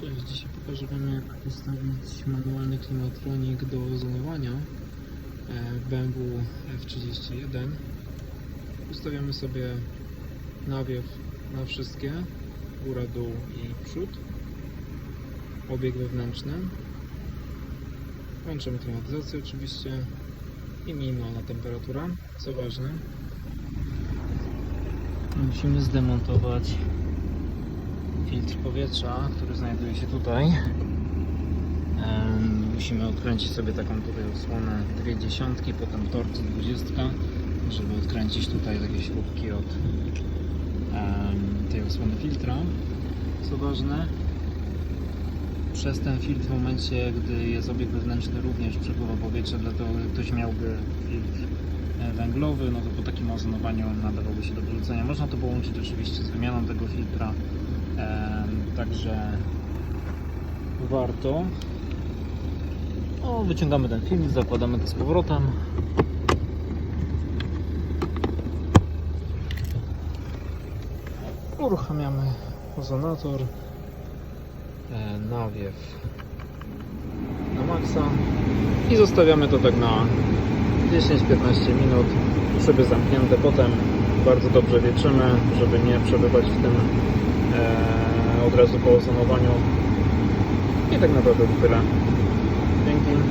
Cześć, dzisiaj pokażę Wam jak ustawić manualny klimatronik do ozonowania e, BMW F31. Ustawiamy sobie nawiew na wszystkie, góra, dół i przód, obieg wewnętrzny. Włączymy klimatyzację oczywiście i minimalna temperatura, co ważne. Musimy zdemontować filtr powietrza, który znajduje się tutaj. Musimy odkręcić sobie taką tutaj osłonę dwie dziesiątki, potem torcy dwudziestka, żeby odkręcić tutaj takie śrubki od tej osłony filtra. Co ważne, przez ten filtr w momencie, gdy jest obieg wewnętrzny również przepływa powietrze, dlatego gdy ktoś miałby filtr e, węglowy, no to po takim ozonowaniu nadawałoby się do wyrzucenia. Można to połączyć oczywiście z wymianą tego filtra, także warto. O, wyciągamy ten filtr, zakładamy to z powrotem. Uruchamiamy ozonator, nawiew na maksa i zostawiamy to tak na 10-15 minut sobie zamknięte. Potem bardzo dobrze wietrzymy, żeby nie przebywać w tym e, od razu po ozonowaniu. I tak naprawdę tyle. Dzięki.